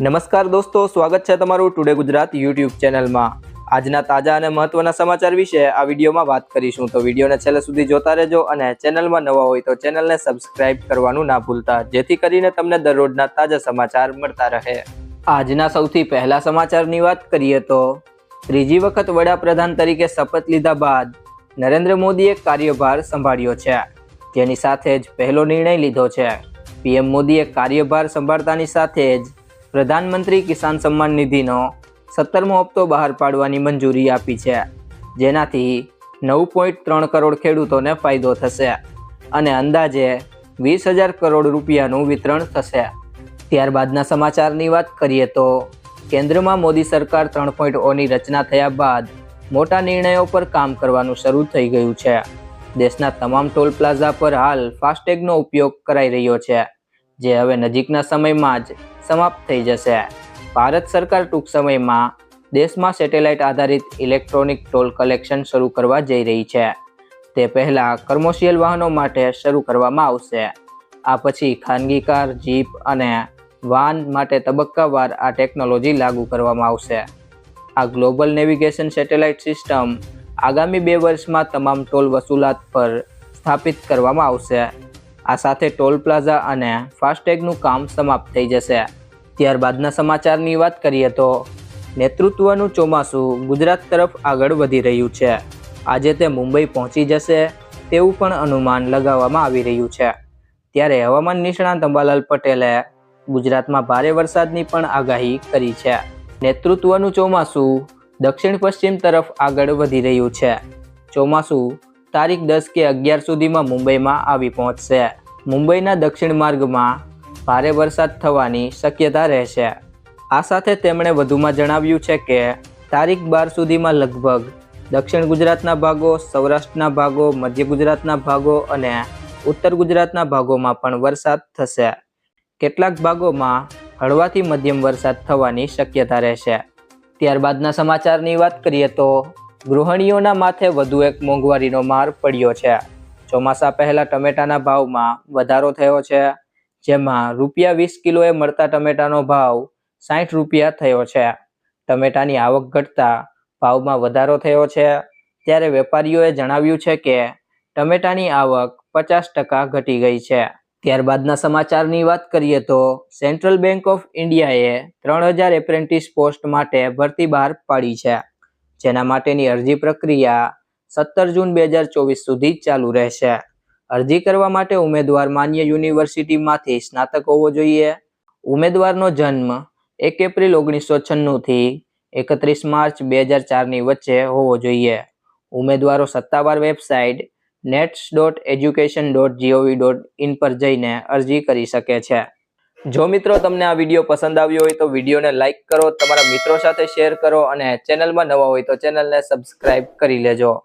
નમસ્કાર દોસ્તો, સ્વાગત છે તમારું ટુડે ગુજરાત યુટ્યુબ ચેનલમાં. આજના તાજા અને મહત્વના સમાચાર વિશે આ વિડીયોમાં વાત કરીશું. તો વિડીયોને છેલ્લે સુધી જોતા રહેજો અને ચેનલમાં નવા હોય તો ચેનલને સબસ્ક્રાઇબ કરવાનું ના ભૂલતા, જેથી કરીને તમને દરરોજના તાજા સમાચાર મળતા રહે. આજના સૌથી પહેલા સમાચારની વાત કરીએ તો, ત્રીજી વખત વડાપ્રધાન તરીકે શપથ લીધા બાદ નરેન્દ્ર મોદીએ કાર્યભાર સંભાળ્યો છે. જેની સાથે જ પહેલો નિર્ણય લીધો છે. પીએમ મોદીએ કાર્યભાર સંભાળતાની સાથે જ પ્રધાનમંત્રી કિસાન સન્માન નિધિનો સત્તરમો હપ્તો બહાર પાડવાની મંજૂરી આપી છે. જેનાથી નવ પોઈન્ટ ત્રણ કરોડ ખેડૂતોને ફાયદો થશે અને અંદાજે વીસ હજાર કરોડ રૂપિયાનું વિતરણ થશે. ત્યારબાદના સમાચારની વાત કરીએ તો કેન્દ્રમાં મોદી સરકાર ત્રણ પોઈન્ટ ઓની રચના થયા બાદ મોટા નિર્ણયો પર કામ કરવાનું શરૂ થઈ ગયું છે. દેશના તમામ ટોલ પ્લાઝા પર હાલ ફાસ્ટેગનો ઉપયોગ કરાઈ રહ્યો છે, જે હવે નજીકના સમયમાં જ સમાપ્ત થઈ જશે. ભારત સરકાર ટૂંક સમયમાં દેશમાં સેટેલાઇટ આધારિત ઇલેક્ટ્રોનિક ટોલ કલેક્શન શરૂ કરવા જઈ રહી છે. તે પહેલાં કમર્શિયલ વાહનો માટે શરૂ કરવામાં આવશે. આ પછી ખાનગી કાર, જીપ અને વાહન માટે તબક્કાવાર આ ટેકનોલોજી લાગુ કરવામાં આવશે. આ ગ્લોબલ નેવિગેશન સેટેલાઇટ સિસ્ટમ આગામી બે વર્ષમાં તમામ ટોલ વસૂલાત પર સ્થાપિત કરવામાં આવશે. આ સાથે ટોલ પ્લાઝા અને ફાસ્ટેગનું કામ સમાપ્ત થઈ જશે. ત્યારબાદના સમાચારની વાત કરીએ તો નેતૃત્વનું ચોમાસું ગુજરાત તરફ આગળ વધી રહ્યું છે. આજે તે મુંબઈ પહોંચી જશે તેવું પણ અનુમાન લગાવવામાં આવી રહ્યું છે. ત્યારે હવામાન નિષ્ણાંત અંબાલાલ પટેલે ગુજરાતમાં ભારે વરસાદની પણ આગાહી કરી છે. નેતૃત્વનું ચોમાસું દક્ષિણ પશ્ચિમ તરફ આગળ વધી રહ્યું છે. ચોમાસું તારીખ દસ કે અગિયાર સુધીમાં મુંબઈમાં આવી પહોંચશે. મુંબઈના દક્ષિણ માર્ગમાં ભારે વરસાદ થવાની શક્યતા રહેશે. આ સાથે તેમણે વધુમાં જણાવ્યું છે કે, તારીખ બાર સુધીમાં લગભગ દક્ષિણ ગુજરાતના ભાગો, સૌરાષ્ટ્રના ભાગો, મધ્ય ગુજરાતના ભાગો અને ઉત્તર ગુજરાતના ભાગોમાં પણ વરસાદ થશે. કેટલાક ભાગોમાં હળવાથી મધ્યમ વરસાદ થવાની શક્યતા રહેશે. ત્યારબાદના સમાચારની વાત કરીએ તો, ગૃહિણીઓના માથે વધુ એક મોંઘવારીનો માર પડ્યો છે. ચોમાસા પહેલાં ટમેટાના ભાવમાં વધારો થયો છે. જેમાં રૂપિયા વીસ કિલોએ મળતા ટમેટાનો ભાવ સાઠ રૂપિયા થયો છે. ટમેટાની આવક ઘટતા ભાવમાં વધારો થયો છે. ત્યારે વેપારીઓએ જણાવ્યું છે કે ટમેટાની આવક પચાસ ટકા ઘટી ગઈ છે. ત્યારબાદના સમાચારની વાત કરીએ તો સેન્ટ્રલ બેંક ઓફ ઇન્ડિયાએ ત્રણ હજાર એપ્રેન્ટિસ પોસ્ટ માટે ભરતી બહાર પાડી છે. જેના માટેની અરજી પ્રક્રિયા સત્તર જૂન બે હજાર ચોવીસ સુધી ચાલુ રહેશે. અરજી કરવા માટે ઉમેદવાર માન્ય યુનિવર્સિટીમાંથી સ્નાતક હોવો જોઈએ. ઉમેદવારનો જન્મ એક એપ્રિલ ઓગણીસો છન્નુંથી એકત્રીસ માર્ચ બે હજાર ચારની વચ્ચે હોવો જોઈએ. ઉમેદવારો સત્તાવાર website nets dot education dot gov dot in પર જઈને અરજી કરી શકે છે. જો મિત્રો તમને આ વીડિયો પસંદ આવ્યો હોય તો વિડીયોને લાઇક કરો, તમારા મિત્રો સાથે શેર કરો અને ચેનલમાં નવા હોય તો ચેનલને સબસ્ક્રાઇબ કરી લેજો.